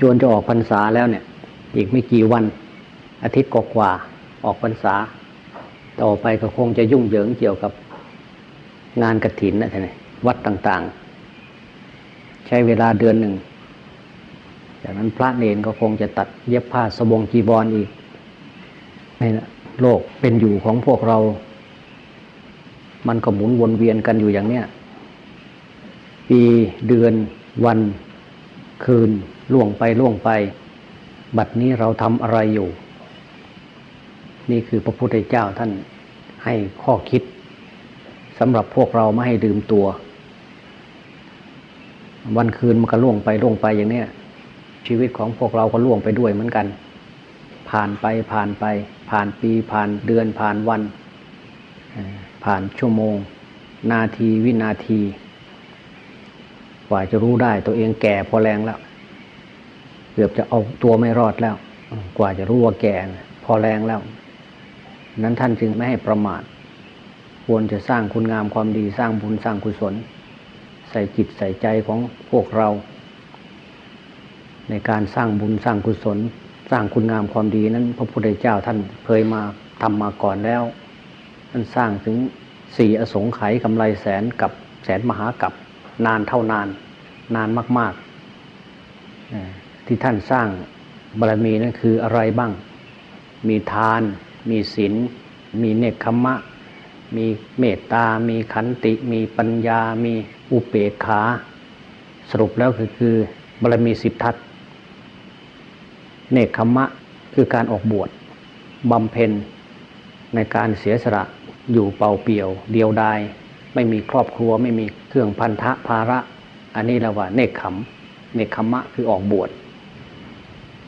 จวนจะออกพรรษาแล้วเนี่ย อีกไม่กี่วัน อาทิตย์กว่าออกพรรษา ต่อไปก็คงจะยุ่งเหยิงเกี่ยวกับงานกระถินนะท่านวัดต่างๆ ใช้เวลาเดือนหนึ่ง จากนั้นพระเนนก็คงจะตัดเย็บผ้าสบงจีบอลอีกนี่แหละโลกเป็นอยู่ของพวกเรา มันก็หมุนวนเวียนกันอยู่อย่างเนี้ยปีเดือนวัน คืนล่วงไปล่วงไป บัดนี้เราทำอะไรอยู่ นี่คือพระพุทธเจ้าท่านให้ข้อคิดสำหรับพวกเราไม่ให้ดื่มตัว วันคืนมันก็ล่วงไปล่วงไปอย่างเนี้ยชีวิตของพวกเราก็ล่วงไปด้วยเหมือนกัน ผ่านไปผ่านไป ผ่านปีผ่านเดือนผ่านวัน ผ่านชั่วโมง นาทีวินาที กว่าจะรู้ได้ตัวเองแก่พอแรงแล้ว เกือบจะเอาตัวไม่รอดแล้ว กว่าจะรู้ว่าแก่พอแรงแล้ว นั้นท่านจึงไม่ให้ประมาทควรจะสร้างคุณงามความดีสร้างบุญสร้างกุศล ใส่จิตใส่ใจของพวกเรา ในการสร้างบุญสร้างกุศล สร้างคุณงามความดีนั้น พระพุทธเจ้าท่านเคยมาทำมาก่อนแล้วท่านสร้างถึงสี่อสงไขยกำไรแสนกับแสนมหากับ นานเท่านาน นานมากๆที่ท่านสร้างบารมีนั่นคืออะไรบ้าง มีทาน มีศีลมีเนคขมะ มีเมตตา มีขันติ มีปัญญา มีอุเบกขา สรุปแล้วคือคือบารมีสิบทัศเนคขมะคือการออกบวชบำเพ็ญในการเสียสละอยู่เป่าเปี่ยวเดียวดาย ไม่มีครอบครัวไม่มีเครื่องพันธะภาระ อันนี้เราว่าเนคขมเนคขมะคือออกบวช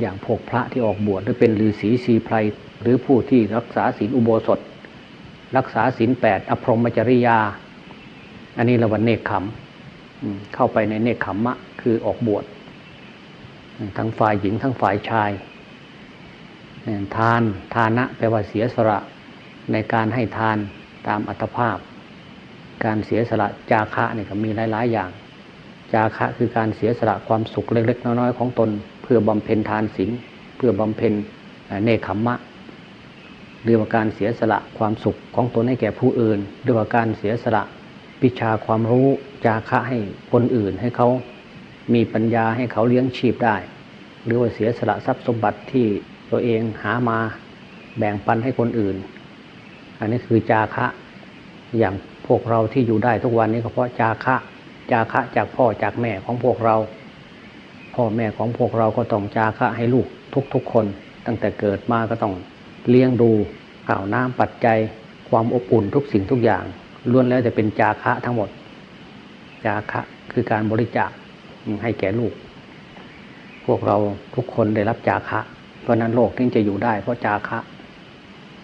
อย่างพวกพระที่ออกบวชหรือเป็นฤาษีสีไพรหรือผู้ที่รักษาศีลอุโบสถ รักษาศีลแปดอภรมจริยา อันนี้เราว่าเนคขมเข้าไปในเนคขมมะคือออกบวชทั้งฝ่ายหญิงทั้งฝ่ายชาย ทานทานะแปลว่าเสียสละในการให้ทานตามอัตภาพ การเสียสละจาคะเนี่ยก็มีหลาย ๆ อย่าง จาคะคือการเสียสละความสุขเล็ก ๆ น้อย ๆ ของตน เพื่อบำเพ็ญทานศีลเพื่อบำเพ็ญเนคขมมะหรือว่าการเสียสละความสุขของตนให้แก่ผู้อื่นหรือว่าการเสียสละวิชาความรู้จาคะให้คนอื่นให้เขามีปัญญาให้เขาเลี้ยงชีพได้ หรือว่าเสียสละทรัพย์สมบัติที่ตัวเองหามาแบ่งปันให้คนอื่น อันนี้คือจาคะ อย่างพวกเราที่อยู่ได้ทุกวันนี้ก็เพราะจาคะจาคะจากพ่อจากแม่ของพวกเรา พ่อแม่ของพวกเราก็ต้องจาคะให้ลูกทุกๆคน ตั้งแต่เกิดมาก็ต้องเลี้ยงดูข่าวน้ำปัจจัย ความอบอุ่นทุกสิ่งทุกอย่างล้วนแล้วจะเป็นจาคะทั้งหมด จาคะคือการบริจาคให้แก่ลูก พวกเราทุกคนได้รับจาคะ เพราะนั้นโลกนี้จะอยู่ได้เพราะจาคะ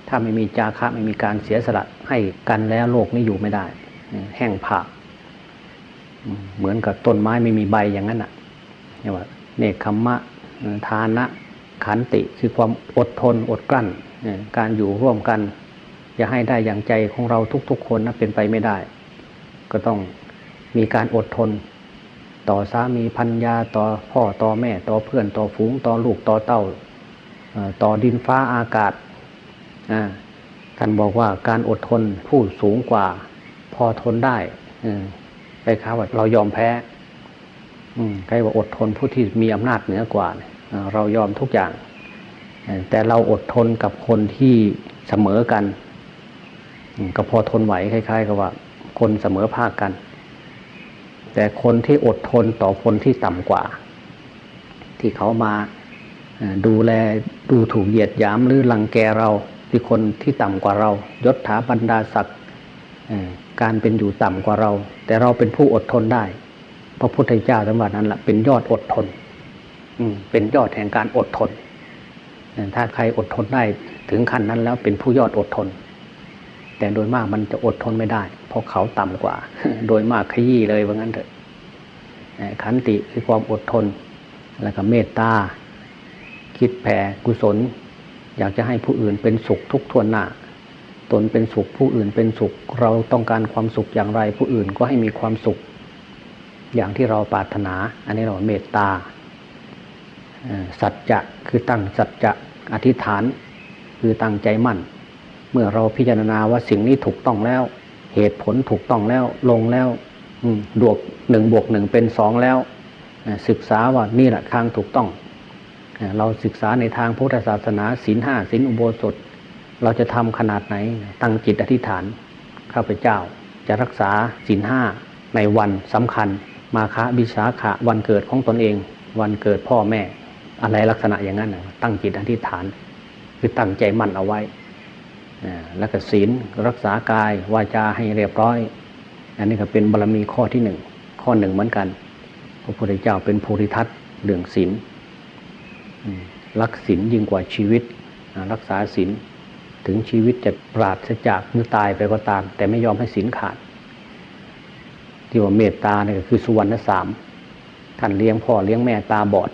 ถ้าไม่มีจาคะไม่มีการเสียสละให้กันแล้วโลกนี้อยู่ไม่ได้ แห้งผากเหมือนกับต้นไม้ไม่มีใบอย่างนั้นอะนี่ว่าเนคขมมะทานะขันติคือความอดทนอดกลั้น การอยู่ร่วมกันจะให้ได้อย่างใจของเราทุก ๆ คนนะเป็นไปไม่ได้ ก็ต้องมีการอดทน ต่อสามีพันยาต่อพ่อต่อแม่ ต่อเพื่อนต่อฝูงต่อลูกต่อเต้าต่อดินฟ้าอากาศ ท่านบอกว่าการอดทนผู้สูงกว่า พอทนได้ไปค้าว่าเรายอมแพ้ใครว่าอดทนผู้ที่มีอำนาจเหนือกว่าเรายอมทุกอย่าง แต่เราอดทนกับคนที่เสมอกันก็พอทนไหวคล้าย ๆ กับว่า คนเสมอภาคกัน แต่คนที่อดทนต่อคนที่ต่ำกว่า ที่เขามาดูแลดูถูกเหยียดหยามหรือลังแกเรา ที่คนที่ต่ำกว่าเรา ยศถาบรรดาศักดิ์การเป็นอยู่ต่ำกว่าเรา แต่เราเป็นผู้อดทนได้ พระพุทธเจ้าสมบัตินั้นแหละเป็นยอดอดทนเป็นยอดแห่งการอดทน ถ้าใครอดทนได้ถึงขั้นนั้นแล้วเป็นผู้ยอดอดทน แต่โดยมากมันจะอดทนไม่ได้ เพราะเขาต่ำกว่า โดยมากขยี้เลยว่างั้นเถอะขันติคือความอดทน แล้วก็เมตตา คิดแผ่กุศล อยากจะให้ผู้อื่นเป็นสุขทุกทวนหน้า ตนเป็นสุขผู้อื่นเป็นสุข เราต้องการความสุขอย่างไรผู้อื่นก็ให้มีความสุข อย่างที่เราปรารถนา อันนี้เราเมตตาสัจจะคือตั้งสัจจะอธิษฐานคือตั้งใจมั่น เมื่อเราพิจารณาว่าสิ่งนี้ถูกต้องแล้ว เหตุผลถูกต้องแล้วลงแล้วบวกหนึ่งบวกหนึ่งเป็นสองแล้ว ศึกษาว่านี่แหละทางถูกต้อง เราศึกษาในทางพุทธศาสนาศีลห้าศีลอุโบสถ เราจะทำขนาดไหน ตั้งจิตอธิษฐานข้าพเจ้า จะรักษาศีลห้าในวันสำคัญ มาฆบิสาขะวันเกิดของตนเอง วันเกิดพ่อแม่ อะไรลักษณะอย่างนั้นตั้งจิตอธิษฐาน คือตั้งใจมั่นเอาไว้ แล้วก็ศีลรักษากายวาจาให้เรียบร้อย อันนี้ก็เป็นบารมีข้อที่หนึ่งข้อหนึ่งเหมือนกัน พระพุทธเจ้าเป็นภูริทัตเรื่องศีล รักศีลยิ่งกว่าชีวิต รักษาศีลถึงชีวิตจะปราศจากหรือตายไปก็ตาม แต่ไม่ยอมให้ศีลขาด ที่ว่าเมตตาเนี่ยก็คือสุวรรณสามท่านเลี้ยงพ่อเลี้ยงแม่ตาบอด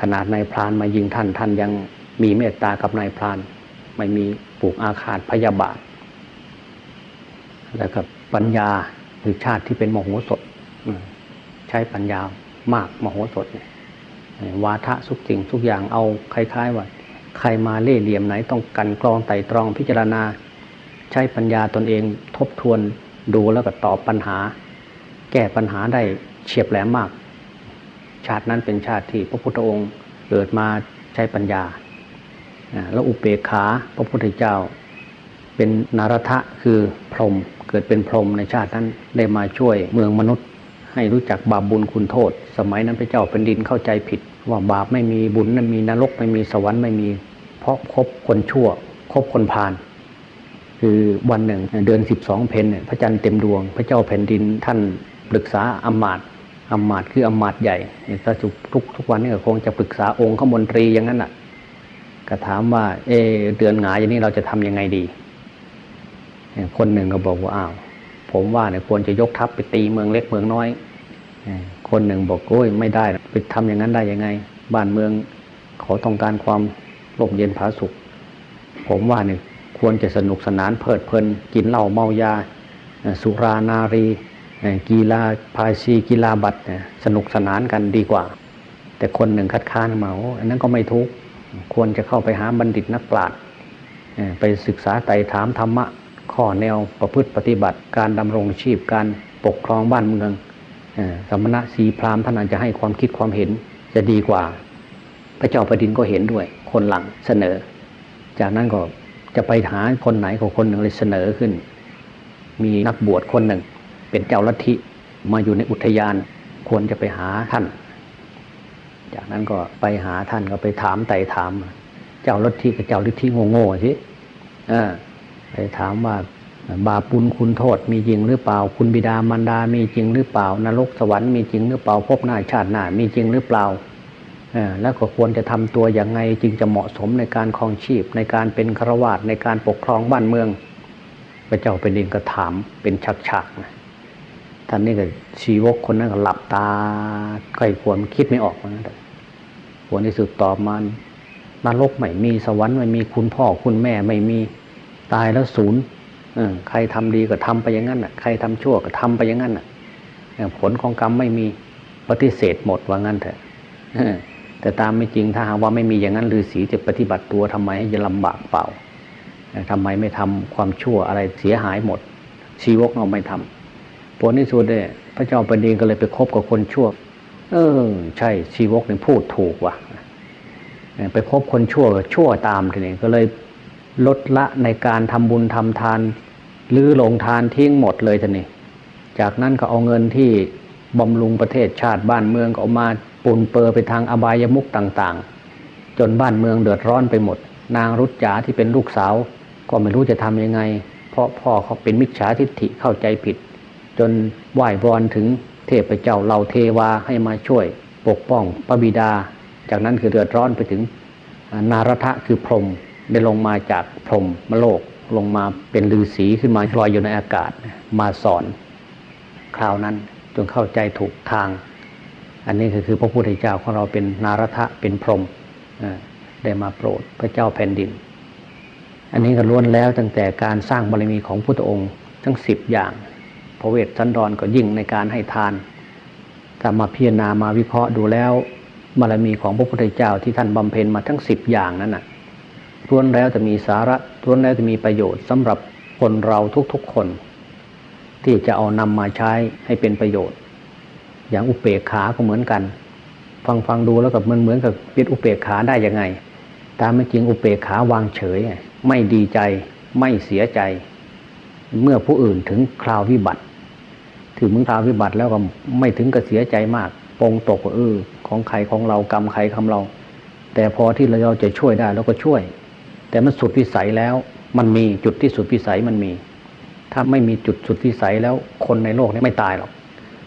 ขนาดนายพรานมายิงท่านท่านยังมีเมตตากับนายพราน ไม่มีปลูกอาฆาตพยาบาท แล้วก็ปัญญาคือชาติที่เป็นมโหสถ ใช้ปัญญามากมโหสถเนี่ย วาทะทุกสิ่งทุกอย่างเอาคล้ายๆว่าใครมาเล่เหลี่ยมไหนต้องกันกรองไต่ตรองพิจารณา ใช้ปัญญาตนเองทบทวนดูแล้วก็ตอบปัญหา แก้ปัญหาได้เฉียบแหลมมาก ชาตินั้นเป็นชาติที่พระพุทธองค์เกิดมาใช้ปัญญาอ่าแล้วอุเบกขาพระพุทธเจ้า เป็นนารทะคือพรหมเกิดเป็นพรหมในชาตินั้นได้มาช่วยเมืองมนุษย์ ให้รู้จักบาปบุญคุณโทษ สมัยนั้นพระเจ้าเป็นดินเข้าใจผิด ว่าบาปไม่มีบุญไม่มีนรกไม่มีสวรรค์ไม่มี เพราะคบคนชั่ว คบคนพาลคือวันหนึ่งเดือนสิบสองเพนเนี่ยพระจันทร์เต็มดวง พระเจ้าแผ่นดินท่านปรึกษาอำมาตย์อำมาตย์คืออำมาตย์ใหญ่ถ้าทุกทุกทุกวันนี้ก็คงจะปรึกษาองค์ขมนตรีอย่างนั้นอะก็ถามว่า เอเดือนหงายอย่างนี้เราจะทำยังไงดี คนหนึ่งก็บอกว่าอ้าว ผมว่าเนี่ยควรจะยกทัพไปตีเมืองเล็กเมืองน้อยคนหนึ่งบอกโอ้ยไม่ได้ไปทำอย่างนั้นได้ยังไง บ้านเมืองเขาต้องการความร่มเย็นผาสุข ผมว่าเนี่ยควรจะสนุกสนานเพลิดเพลิน กินเหล้าเมายา สุรานารีกีฬาพาชีกีฬาบัตรสนุกสนานกันดีกว่า แต่คนหนึ่งคัดค้านมาโอ้อันนั้นก็ไม่ทุกควรจะเข้าไปหาบัณฑิตนักปราชญ์ไปศึกษาไต่ถามธรรมะ ข้อแนวประพฤติปฏิบัติการดำรงชีพการปกครองบ้านเมืองสมณะสีพราหมณ์ท่านอาจจะให้ความคิดความเห็นจะดีกว่า พระเจ้าแผ่นดินก็เห็นด้วย คนหลังเสนอ จากนั้นก็จะไปหาคนไหนของคนหนึ่งเลยเสนอขึ้น มีนักบวชคนหนึ่ง เป็นเจ้าลัทธิมาอยู่ในอุทยานควรจะไปหาท่าน จากนั้นก็ไปหาท่านก็ไปถามไต่ถาม เจ้าลัทธิกับเจ้าลัทธิโง่ๆสิเออ ไปถามว่าบาปุญคุณโทษมีจริงหรือเปล่า คุณบิดามารดา มีจริงหรือเปล่า นรกสวรรค์มีจริงหรือเปล่าภพหน้าชาติหน้ามีจริงหรือเปล่าแล้วก็ควรจะทำตัวอย่างไงจึงจะเหมาะสมในการครองชีพ ในการเป็นฆราวาสในการปกครองบ้านเมือง พระเจ้าเป็นดินก็ถามเป็นฉักๆนะท่านนี่ก็ชีวกคนนั้นก็หลับตาใกล้ควรคิดไม่ออกนกันผลที่สุดตอบมานรกไม่มีสวรรค์ไม่มีคุณพ่อคุณแม่ไม่มี ตายแล้วศูนย์ใครทำดีก็ทำไปอย่างนั้นน่ะ ใครทำชั่วก็ทำไปอย่างนั้นน่ะผลของกรรมไม่มีปฏิเสธหมดว่างั้นเถอะแต่ตามไม่จริงถ้าหากว่าไม่มีอย่างนั้นฤาษีจะปฏิบัติตัวทำไมให้จะลำบากเปล่าเอ่อทำไมไม่ทำความชั่วอะไรเสียหายหมด ชีวกเราไม่ทำผลที่สุดเนี่ยพระเจ้าแผ่นดินก็เลยไปคบกับคนชั่ว เออ ใช่ชีวกเนี่ยพูดถูกว่ะไปคบคนชั่วก็ชั่วตามทีนี้ก็เลย ลดละในการทำบุญทำทานหรือลงทานทิ้งหมดเลยทีนี้จากนั้นก็เอาเงินที่บำรุงประเทศชาติบ้านเมืองก็เอามาปูนเปื้อไปทางอบายมุกต่างๆ จนบ้านเมืองเดือดร้อนไปหมด นางรุจจาที่เป็นลูกสาว ก็ไม่รู้จะทำยังไง เพราะพ่อเขาเป็นมิจฉาทิฏฐิเข้าใจผิด จนไหว้วอนถึงเทพเจ้าเหล่าเทวาให้มาช่วยปกป้องพระบิดา จากนั้นคือเดือดร้อนไปถึงนารทะคือพรหม ได้ลงมาจากพรหมมโลกลงมาเป็นฤาษีขึ้นมาลอยอยู่ในอากาศมาสอน คราวนั้นจนเข้าใจถูกทาง อันนี้ก็คือพระพุทธเจ้าของเราเป็นนารทะเป็นพรหมได้มาโปรดพระเจ้าแผ่นดิน อันนี้ก็ล้วนแล้วตั้งแต่การสร้างบารมีของพุทธองค์ทั้งสิบอย่าง พระเวทสันดรก็ยิ่งในการให้ทานถ้ามาพิจารณามาวิเคราะห์ดูแล้วบารมีของพระพุทธเจ้าที่ท่านบำเพ็ญมาทั้งสิบอย่างนั้นน่ะ ล้วนแล้วจะมีสาระล้วนแล้วจะมีประโยชน์สำหรับคนเราทุกๆคน ที่จะเอานำมาใช้ให้เป็นประโยชน์ อย่างอุเบกขาก็เหมือนกัน ฟังฟังดูแล้วกับมันเหมือนกับเป็นอุเบกขาได้ยังไง ตามไม่จริงอุเบกขาวางเฉย ไม่ดีใจไม่เสียใจ เมื่อผู้อื่นถึงคราววิบัติ ถึงมึงคราววิบัติแล้วก็ไม่ถึงกับเสียใจมากปรงตกเออของใครของเรากรรมใครคำเรา แต่พอที่เราจะช่วยได้เราก็ช่วย แต่มันสุดวิสัยแล้ว มันมีจุดที่สุดวิสัยมันมี ถ้าไม่มีจุดสุดวิสัยแล้วคนในโลกนี้ไม่ตายหรอก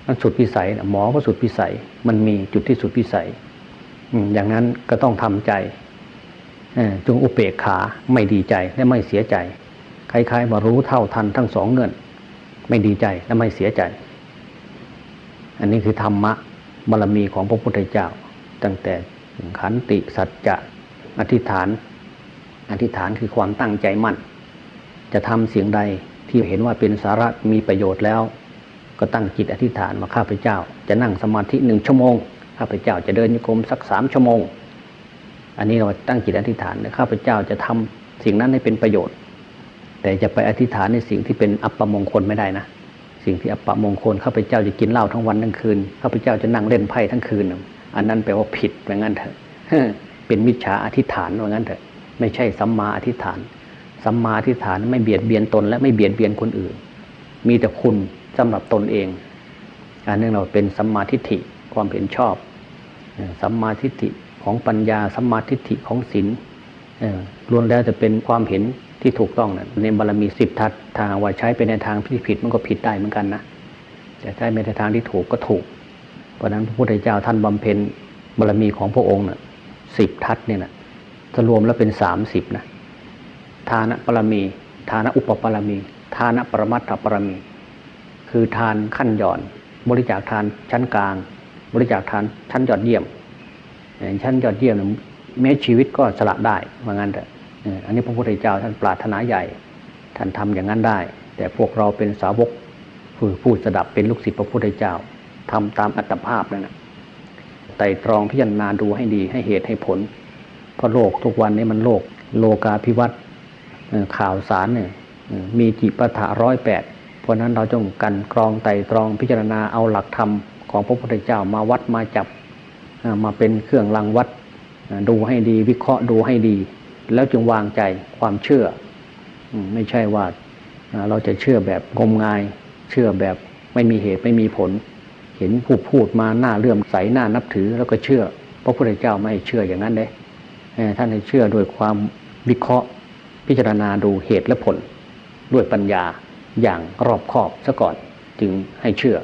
มันสุดวิสัยหมอก็สุดวิสัย มันมีจุดที่สุดวิสัยอย่างนั้นก็ต้องทำใจจงอุเบกขาไม่ดีใจและไม่เสียใจคล้ายๆว่ารู้เท่าทันทั้งสองเงื่อน ไม่ดีใจและไม่เสียใจ อันนี้คือธรรมะบารมีของพระพุทธเจ้า ตั้งแต่ขันติสัจจะอธิษฐาน อธิษฐานคือความตั้งใจมั่น จะทำเสียงใดที่เห็นว่าเป็นสาระมีประโยชน์แล้ว ก็ตั้งจิตอธิษฐานว่าข้าพเจ้า จะนั่งสมาธิหนึ่งชั่วโมงข้าพเจ้าจะเดินโยกมสักสามชั่วโมง อันนี้เราตั้งจิตอธิษฐานข้าพเจ้าจะทำสิ่งนั้นให้เป็นประโยชน์ แต่จะไปอธิษฐานในสิ่งที่เป็นอัปมงคลไม่ได้นะ สิ่งที่อัปปมงคลข้าพเจ้าจะกินเหล้าทั้งวันทั้งคืนข้าพเจ้าจะนั่งเล่นไพ่ทั้งคืน อันนั้นแปลว่าผิดว่างั้นเถอะเป็นมิจฉาอธิษฐานว่างั้นเถอะ ไม่ใช่สัมมาอธิษฐาน สัมมาอธิษฐานไม่เบียดเบียนตน และไม่เบียดเบียนคนอื่น มีแต่คุณสำหรับตนเองอันนี้เราเป็นสัมมาทิฏฐิความเห็นชอบสัมมาทิฏฐิของปัญญาสัมมาทิฏฐิของศีลล้วนแล้วจะเป็นความเห็นที่ถูกต้องนะในบารมีสิบทัศทางว่าใช้ไปในทางที่ผิดมันก็ผิดได้เหมือนกันนะแต่ใช้ไปในทางที่ถูกก็ถูก เพราะนั้นพระพุทธเจ้าท่านบำเพ็ญบารมีของพระองค์น่ะสิบทัศเนี่ยนะ ถ้ารวมแล้วเป็นสามสิบนะทานปรมี ทานอุปปรมี ทานปรมัตถปรมี คือทานขั้นหย่อน บริจาคทานชั้นกลาง บริจาคทานชั้นยอดเยี่ยมเอ่อชั้นยอดเยี่ยมเนี่ยแม้ชีวิตก็สละได้ว่างั้นเถอะเอ่ออันนี้พระพุทธเจ้าท่านปรารถนาใหญ่ ท่านทำอย่างนั้นได้ แต่พวกเราเป็นสาวกผู้ผู้สดับเป็นลูกศิษย์พระพุทธเจ้าทำตามอัตภาพนั่นนะไต่ตรองพิจารณาดูให้ดีให้เหตุให้ผล เพราะโลกทุกวันนี้มันโลกโลกาภิวัตข่าวสารเนี่ยมีจิปถะร้อยแปดเพราะนั้นเราต้องกันกรองไต่ตรองพิจารณาเอาหลักธรรมของพระพุทธเจ้ามาวัดมาจับมาเป็นเครื่องรังวัดดูให้ดีวิเคราะห์ดูให้ดี แล้วจึงวางใจความเชื่อ ไม่ใช่ว่าเราจะเชื่อแบบงมงาย เชื่อแบบไม่มีเหตุไม่มีผล เห็นผู้พูดมาหน้าเลื่อมใสหน้านับถือแล้วก็เชื่อพระพุทธเจ้าไม่เชื่ออย่างนั้นเด้เอ่อ ท่านให้เชื่อโดยความวิเคราะห์ พิจารณาดูเหตุและผล ด้วยปัญญาอย่างรอบคอบซะก่อนจึงให้เชื่อ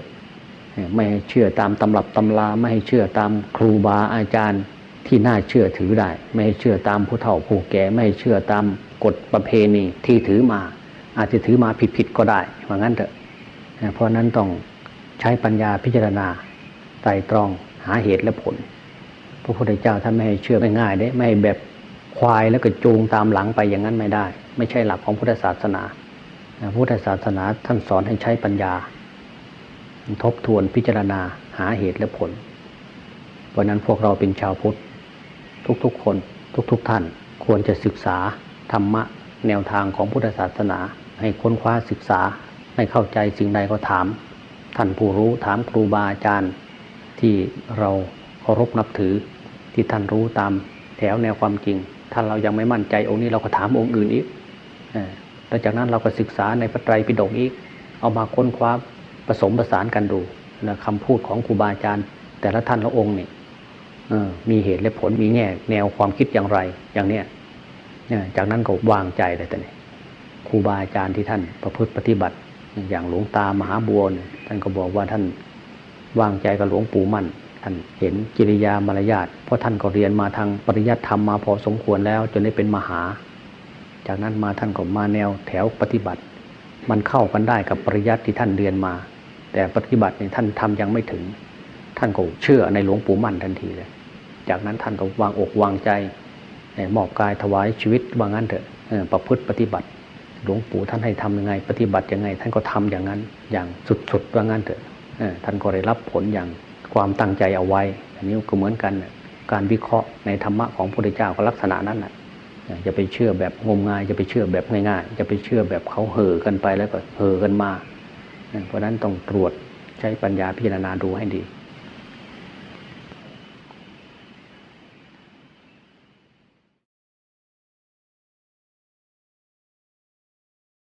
ไม่ให้เชื่อตามตำรับตำราไม่ให้เชื่อตามครูบาอาจารย์ที่น่าเชื่อถือได้ ไม่ให้เชื่อตามผู้เฒ่าผู้แก่ไม่ให้เชื่อตามกฎประเพณีที่ถือมา อาจจะถือมาผิดๆก็ได้ว่างั้นเถอะเพราะนั้นต้องใช้ปัญญาพิจารณาไตรตรองหาเหตุและผล พระพุทธเจ้าท่านไม่ให้เชื่อง่ายๆเด้ไม่ให้แบบควายแล้วก็จูงตามหลังไปอย่างนั้นไม่ได้ ไม่ใช่หลักของพุทธศาสนาพุทธศาสนาท่านสอนให้ใช้ปัญญา ทบทวนพิจารณาหาเหตุและผลเพราะนั้นพวกเราเป็นชาวพุทธ ทุกๆคนทุกๆท่านควรจะศึกษาธรรมะแนวทางของพุทธศาสนา ให้ค้นคว้าศึกษาให้เข้าใจสิ่งใดก็ถาม ท่านผู้รู้ถามครูบาอาจารย์ที่เราเคารพนับถือ ที่ท่านรู้ตามแถวแนวความจริง ถ้าเรายังไม่มั่นใจองค์นี้เราก็ถามองค์อื่นอีกแล้วจากนั้นเราก็ศึกษาในพระไตรปิฎกอีก เอามาค้นคว้าผสมผสานกันดูนะคำพูดของครูบาอาจารย์ แต่ละท่านละองค์เนี่เออมีเหตุและผลมีแง่แนวความคิดอย่างไรอย่างเนี้ยจากนั้นก็วางใจเลยแต่เนี่ยครูบาอาจารย์ที่ท่านประพฤติปฏิบัติ อย่างหลวงตามหาบัวท่านก็บอกว่าท่านวางใจกับหลวงปู่มั่น ท่านเห็นกิริยามารยาทเพราะท่านก็เรียนมาทางปริยัติธรรมมาพอสมควรแล้ว จนได้เป็นมหา จากนั้นมาท่านก็มาแนวแถวปฏิบัติ มันเข้ากันได้กับปริยัติที่ท่านเรียนมา แต่ปฏิบัติเนี่ยท่านทำยังไม่ถึง ท่านก็เชื่อในหลวงปู่มั่นทันทีเลย จากนั้นท่านก็วางอกวางใจมอบกายถวายชีวิตว่างั้นเถอะประพฤติปฏิบัติหลวงปู่ท่านให้ทำยังไง ปฏิบัติยังไง ท่านก็ทำอย่างนั้นอย่างสุดๆว่างั้นเถอะท่านก็ได้รับผลอย่าง ความตั้งใจเอาไว้ อันนี้ก็เหมือนกันการวิเคราะห์ในธรรมะของพระพุทธเจ้าก็ลักษณะนั้นแหละจะไปเชื่อแบบงมงายจะไปเชื่อแบบง่ายๆจะไปเชื่อแบบเขาเห่อกันไปแล้วก็เห่อกันมา เพราะฉะนั้นต้องตรวจใช้ปัญญาพิจารณาดูให้ดี